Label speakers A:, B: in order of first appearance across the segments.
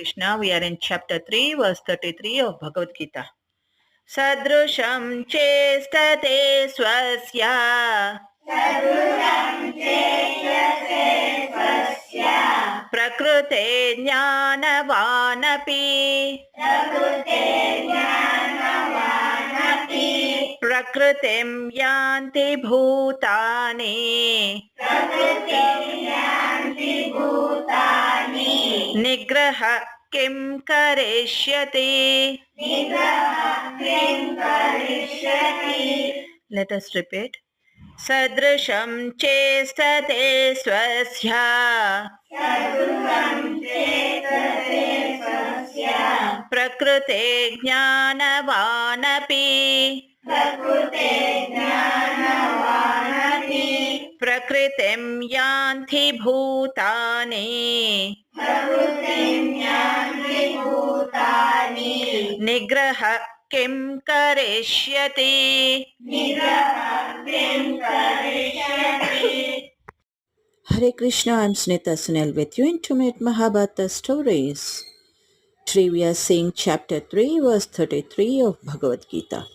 A: Krishna. We are in chapter 3, verse 33 of Bhagavad Gita. Sadrusham chestate swasya प्रकृते ज्ञानवानपि प्रकृतिं यान्ति भूतानि निग्रह किं करिष्यति? Let us repeat. सदृशं चेष्टते स्वस्या। प्रकृते ज्ञानवानपि। प्रकृतिं यान्ति भूतानि निग्रह किं करिष्यति
B: Hare Krishna, I'm Snita Sunil with you in two Mahabharata stories. Today we are seeing chapter 3 verse 33 of Bhagavad Gita.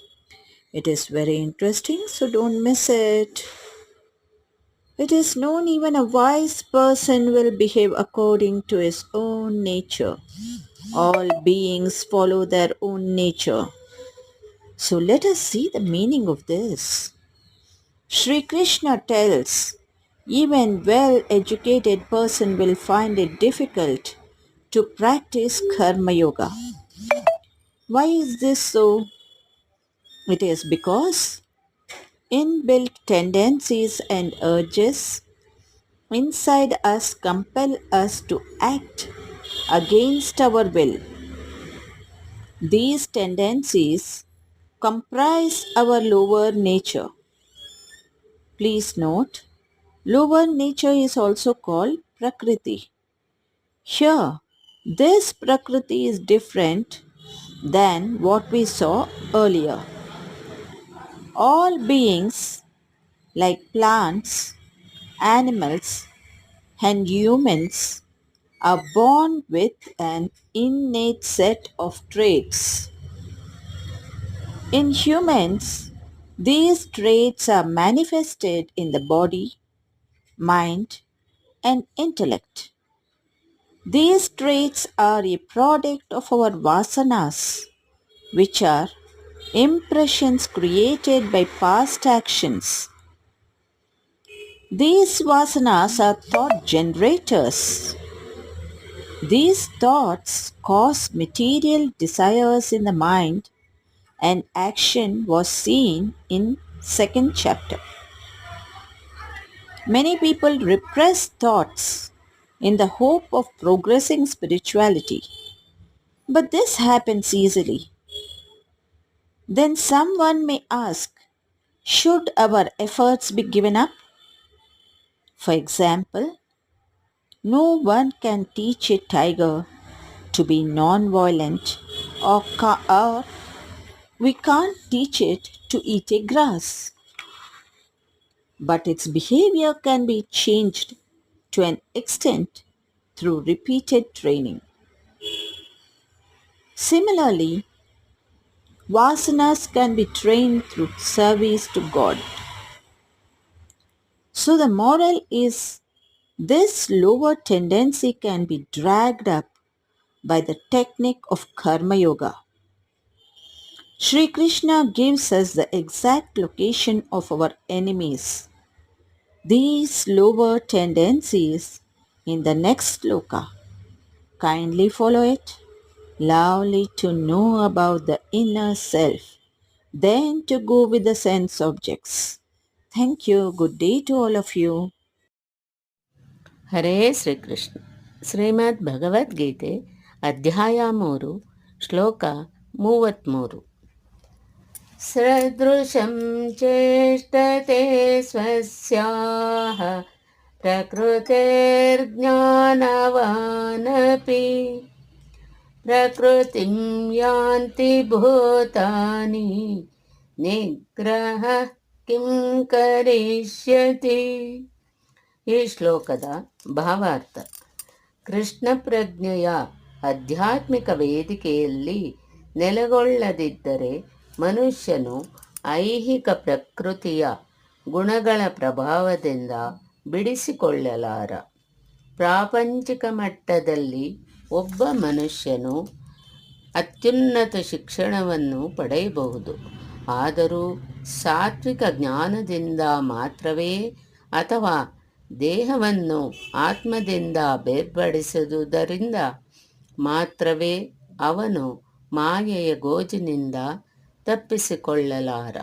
B: It is very interesting so don't miss it. It is known even a wise person will behave according to his own nature. All beings follow their own nature. So let us see the meaning of this. Sri Krishna tells even well-educated person will find it difficult to practice karma yoga. Why is this so? It is because inbuilt tendencies and urges inside us compel us to act against our will. These tendencies comprise our lower nature. Please note, lower nature is also called Prakriti. Here, this Prakriti is different than what we saw earlier. All beings, like plants, animals, and humans, are born with an innate set of traits. In humans, these traits are manifested in the body, mind, and intellect. These traits are a product of our vasanas, which are impressions created by past actions. These vasanas are thought generators. These thoughts cause material desires in the mind and action was seen in second chapter. Many people repress thoughts in the hope of progressing spirituality. But this happens easily. Then someone may ask, should our efforts be given up? For example, no one can teach a tiger to be non-violent or, ca- or we can't teach it to eat a grass. But its behavior can be changed to an extent through repeated training. Similarly, vasanas can be trained through service to God. So the moral is this lower tendency can be dragged up by the technique of karma yoga. Sri Krishna gives us the exact location of our enemies. These lower tendencies in the next sloka. Kindly follow it Lovely to know about the inner self, then to go with the sense objects. Thank you. Good day to all of you.
C: ಹರೇ ಶ್ರೀಕೃಷ್ಣ ಶ್ರೀಮದ್ ಭಗವದ್ಗೀತೆ ಅಧ್ಯಾಯ ಮೂರು ಶ್ಲೋಕ ಮೂವತ್ತ್ಮೂರು ಸದೃಶಂ ಚೇಷ್ಟತೆ ಸ್ವಸ್ಯಾಹ ಪ್ರಕೃತಿರ್ಜ್ಞಾನವಾನಪಿ ಪ್ರಕೃತಿಂ ಯಾಂತಿ ಭೂತಾನಿ ನಿಗ್ರಹ ಕಿಂ ಕರಿಷ್ಯತಿ ಈ ಶ್ಲೋಕದ ಭಾವಾರ್ಥ ಕೃಷ್ಣ ಪ್ರಜ್ಞೆಯ ಆಧ್ಯಾತ್ಮಿಕ ವೇದಿಕೆಯಲ್ಲಿ ನೆಲೆಗೊಳ್ಳದಿದ್ದರೆ ಮನುಷ್ಯನು ಐಹಿಕ ಪ್ರಕೃತಿಯ ಗುಣಗಳ ಪ್ರಭಾವದಿಂದ ಬಿಡಿಸಿಕೊಳ್ಳಲಾರ। ಪ್ರಾಪಂಚಿಕ ಮಟ್ಟದಲ್ಲಿ ಒಬ್ಬ ಮನುಷ್ಯನು ಅತ್ಯುನ್ನತ ಶಿಕ್ಷಣವನ್ನು ಪಡೆಯಬಹುದು. ಆದರೂ ಸಾತ್ವಿಕ ಜ್ಞಾನದಿಂದ ಮಾತ್ರವೇ ಅಥವಾ ದೇಹವನ್ನು ಆತ್ಮದಿಂದ ಬೇರ್ಪಡಿಸುವುದರಿಂದ ಮಾತ್ರವೇ ಅವನು ಮಾಯೆಯ ಗೋಜಿನಿಂದ ತಪ್ಪಿಸಿಕೊಳ್ಳಲಾರ.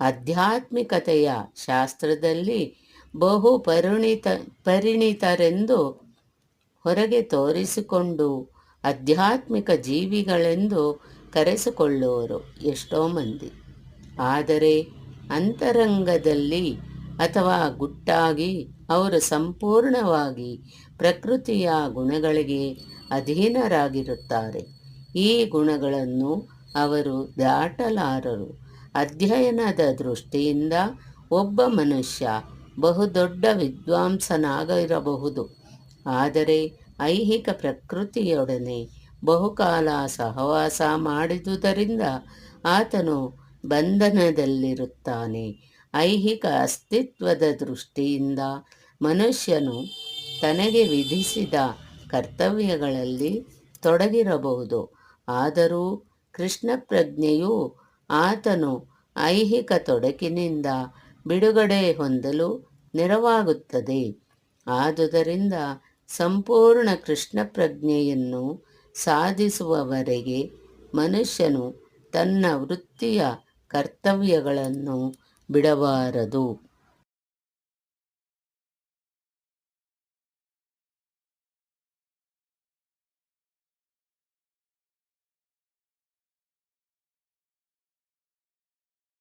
C: ಆಧ್ಯಾತ್ಮಿಕತೆಯ ಶಾಸ್ತ್ರದಲ್ಲಿ ಬಹು ಪರಿಣಿತ ಪರಿಣಿತರೆಂದು ಹೊರಗೆ ತೋರಿಸಿಕೊಂಡು ಆಧ್ಯಾತ್ಮಿಕ ಜೀವಿಗಳೆಂದು ಕರೆಸಿಕೊಳ್ಳುವರು ಎಷ್ಟೋ ಮಂದಿ. ಆದರೆ ಅಂತರಂಗದಲ್ಲಿ ಅಥವಾ ಗುಟ್ಟಾಗಿ ಅವರು ಸಂಪೂರ್ಣವಾಗಿ ಪ್ರಕೃತಿಯ ಗುಣಗಳಿಗೆ ಅಧೀನರಾಗಿರುತ್ತಾರೆ. ಈ ಗುಣಗಳನ್ನು ಅವರು ದಾಟಲಾರರು. ಅಧ್ಯಯನದ ದೃಷ್ಟಿಯಿಂದ ಒಬ್ಬ ಮನುಷ್ಯ ಬಹುದೊಡ್ಡ ವಿದ್ವಾಂಸನಾಗಿರಬಹುದು ಆದರೆ ಐಹಿಕ ಪ್ರಕೃತಿಯೊಡನೆ ಬಹುಕಾಲ ಸಹವಾಸ ಮಾಡಿದುದರಿಂದ ಆತನು ಬಂಧನದಲ್ಲಿರುತ್ತಾನೆ. ಐಹಿಕ ಅಸ್ತಿತ್ವದ ದೃಷ್ಟಿಯಿಂದ ಮನುಷ್ಯನು ತನಗೆ ವಿಧಿಸಿದ ಕರ್ತವ್ಯಗಳಲ್ಲಿ ತೊಡಗಿರಬಹುದು. ಆದರೂ ಕೃಷ್ಣ ಪ್ರಜ್ಞೆಯು ಆತನು ಐಹಿಕ ತೊಡಕಿನಿಂದ ಬಿಡುಗಡೆ ಹೊಂದಲು ನೆರವಾಗುತ್ತದೆ. ಆದುದರಿಂದ ಸಂಪೂರ್ಣ ಕೃಷ್ಣ ಪ್ರಜ್ಞೆಯನ್ನು ಸಾಧಿಸುವವರೆಗೆ ಮನುಷ್ಯನು ತನ್ನ ವೃತ್ತಿಯ ಕರ್ತವ್ಯಗಳನ್ನು ಬಿಡಬಾರದು.